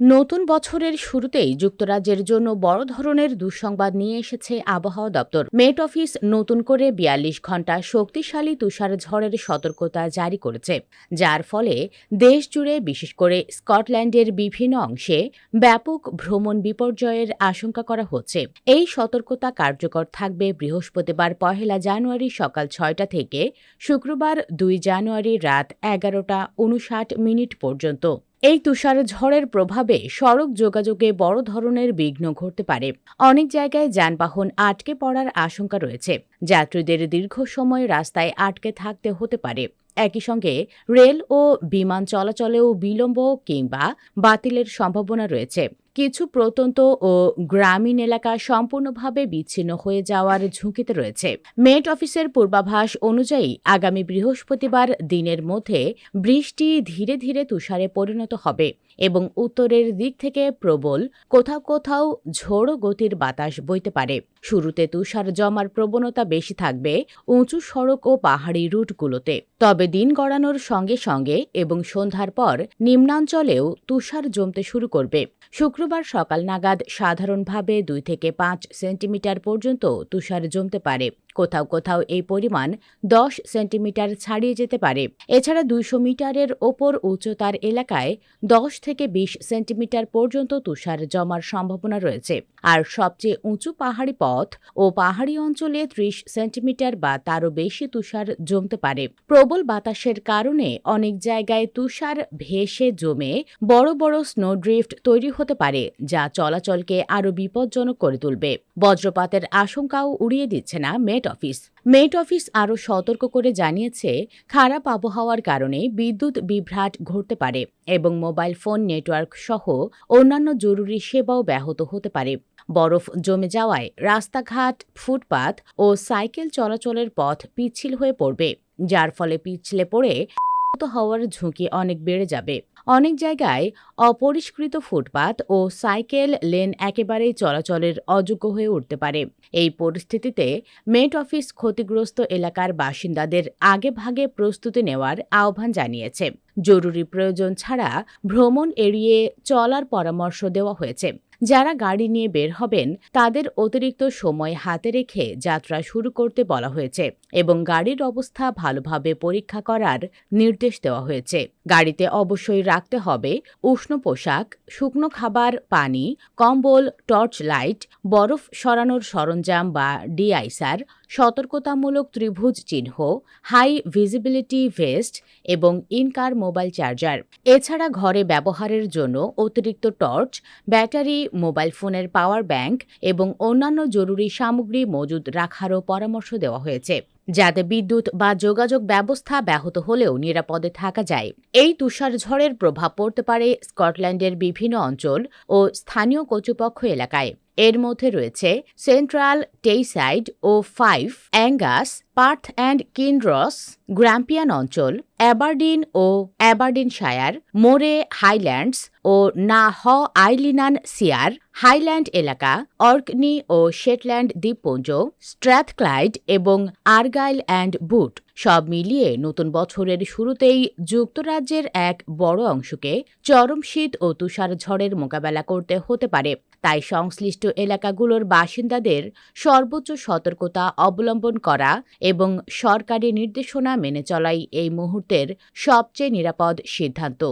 নতুন বছরের শুরুতেই যুক্তরাজ্যের জন্য বড় ধরনের দুঃসংবাদ নিয়ে এসেছে আবহাওয়া দপ্তর। মেট অফিস নতুন করে বিয়াল্লিশ ঘণ্টা শক্তিশালী তুষার ঝড়ের সতর্কতা জারি করেছে, যার ফলে দেশ জুড়ে, বিশেষ করে স্কটল্যান্ডের বিভিন্ন অংশে, ব্যাপক ভ্রমণ বিপর্যয়ের আশঙ্কা করা হচ্ছে। এই সতর্কতা কার্যকর থাকবে বৃহস্পতিবার পহেলা জানুয়ারি সকাল ছয়টা থেকে, শুক্রবার দুই জানুয়ারি রাত এগারোটা উনষাট মিনিট পর্যন্ত। এই তুষার ঝড়ের প্রভাবে সড়ক যোগাযোগে বড় ধরনের বিঘ্ন ঘটতে পারে। অনেক জায়গায় যানবাহন আটকে পড়ার আশঙ্কা রয়েছে। যাত্রীদের দীর্ঘ সময় রাস্তায় আটকে থাকতে হতে পারে। একই সঙ্গে রেল ও বিমান চলাচলেও বিলম্ব কিংবা বাতিলের সম্ভাবনা রয়েছে। কিছু প্রত্যন্ত ও গ্রামীণ এলাকা সম্পূর্ণভাবে বিচ্ছিন্ন হয়ে যাওয়ার ঝুঁকিতে রয়েছে। মেট অফিসের পূর্বাভাস অনুযায়ী আগামী বৃহস্পতিবার দিনের মধ্যে বৃষ্টি ধীরে ধীরে তুষারে পরিণত হবে এবং উত্তরের দিক থেকে প্রবল, কোথাও কোথাও ঝোড়ো গতির বাতাস বইতে পারে। শুরুতে তুষার জমার প্রবণতা বেশি থাকবে উঁচু সড়ক ও পাহাড়ি রুটগুলোতে। তবে দিন গড়ানোর সঙ্গে সঙ্গে এবং সন্ধ্যার পর নিম্নাঞ্চলেও তুষার জমতে শুরু করবে। শুক্রবার সকাল নাগাদ সাধারণভাবে দুই থেকে পাঁচ সেন্টিমিটার পর্যন্ত তুষার জমতে পারে। কোথাও কোথাও এই পরিমাণ দশ সেন্টিমিটার ছাড়িয়ে যেতে পারে। এছাড়া দুইশো মিটারের ওপর উচ্চতার এলাকায় দশ থেকে বিশ সেন্টিমিটার পর্যন্ত তুষার জমার সম্ভাবনা রয়েছে। আর সবচেয়ে উঁচু পাহাড়ি পথ ও পাহাড়ি অঞ্চলে ত্রিশ সেন্টিমিটার বা তারও বেশি তুষার জমতে পারে। প্রবল বাতাসের কারণে অনেক জায়গায় তুষার ভেসে জমে বড় বড় স্নোড্রিফট তৈরি হতে পারে, যা চলাচলকে আরও বিপজ্জনক করে তুলবে। বজ্রপাতের আশঙ্কাও উড়িয়ে দিচ্ছে না মেট অফিস। মেট অফিস আরও সতর্ক করে জানিয়েছে, খারাপ আবহাওয়ার কারণে বিদ্যুৎ বিভ্রাট ঘটতে পারে এবং মোবাইল ফোন নেটওয়ার্ক সহ অন্যান্য জরুরি সেবাও ব্যাহত হতে পারে। বরফ জমে যাওয়ায় রাস্তাঘাট, ফুটপাত ও সাইকেল চলাচলের পথ পিচ্ছিল হয়ে পড়বে, যার ফলে পিছলে পড়ে হওয়ার ঝুঁকি অনেক বেড়ে যাবে। অনেক জায়গায় অপরিষ্কৃত ফুটপাত ও সাইকেল লেন একেবারেই চলাচলের অযোগ্য হয়ে উঠতে পারে। এই পরিস্থিতিতে মেট অফিস ক্ষতিগ্রস্ত এলাকার বাসিন্দাদের আগে ভাগে প্রস্তুতি নেওয়ার আহ্বান জানিয়েছে। জরুরি প্রয়োজন ছাড়া ভ্রমণ এড়িয়ে চলার পরামর্শ দেওয়া হয়েছে। যারা গাড়ি নিয়ে বের হবেন, তাদের অতিরিক্ত সময় হাতে রেখে যাত্রা শুরু করতে বলা হয়েছে। এবং গাড়ির অবস্থা ভালোভাবে পরীক্ষা করার নির্দেশ দেওয়া হয়েছে। গাড়িতে অবশ্যই রাখতে হবে উষ্ণ পোশাক, শুকনো খাবার, পানি, কম্বল, টর্চ লাইট, বরফ সরানোর সরঞ্জাম বা ডিআইসার, সতর্কতামূলক ত্রিভুজ চিহ্ন, হাই ভিজিবিলিটি ভেস্ট এবং ইনকার মোবাইল চার্জার। এছাড়া ঘরে ব্যবহারের জন্য অতিরিক্ত টর্চ, ব্যাটারি, মোবাইল ফোনের পাওয়ার ব্যাংক এবং অন্যান্য জরুরি সামগ্রী মজুদ রাখারও পরামর্শ দেওয়া হয়েছে। যাতে বিদ্যুৎ বা যোগাযোগ ব্যবস্থা ব্যাহত হলেও নিরাপদে থাকা যায়। এই তুষার ঝড়ের প্রভাব পড়তে পারে স্কটল্যান্ডের বিভিন্ন অঞ্চল ও স্থানীয় কর্তৃপক্ষ এলাকায়। এর মধ্যে রয়েছে central Tayside O Fife Angus Perth and Kinross Grampian অঞ্চল অ্যাবার্ডিন ও অ্যাবারডিনশায়ার মোরে হাইল্যান্ডস ও Na h Eileanan Siar Highland এলাকা অর্কনি ও শেটল্যান্ড দ্বীপপুঞ্জ স্ট্র্যাথক্লাইড এবং আর্গাইল অ্যান্ড বুট সব মিলিয়ে নতুন বছরের শুরুতেই যুক্তরাজ্যের এক বড় অংশকে চরম শীত ও তুষার ঝড়ের মোকাবেলা করতে হতে পারে। তাই সংশ্লিষ্ট এলাকাগুলোর বাসিন্দাদের সর্বোচ্চ সতর্কতা অবলম্বন করা এবং সরকারি নির্দেশনা মেনে চলাই এই মুহূর্তের সবচেয়ে নিরাপদ সিদ্ধান্ত।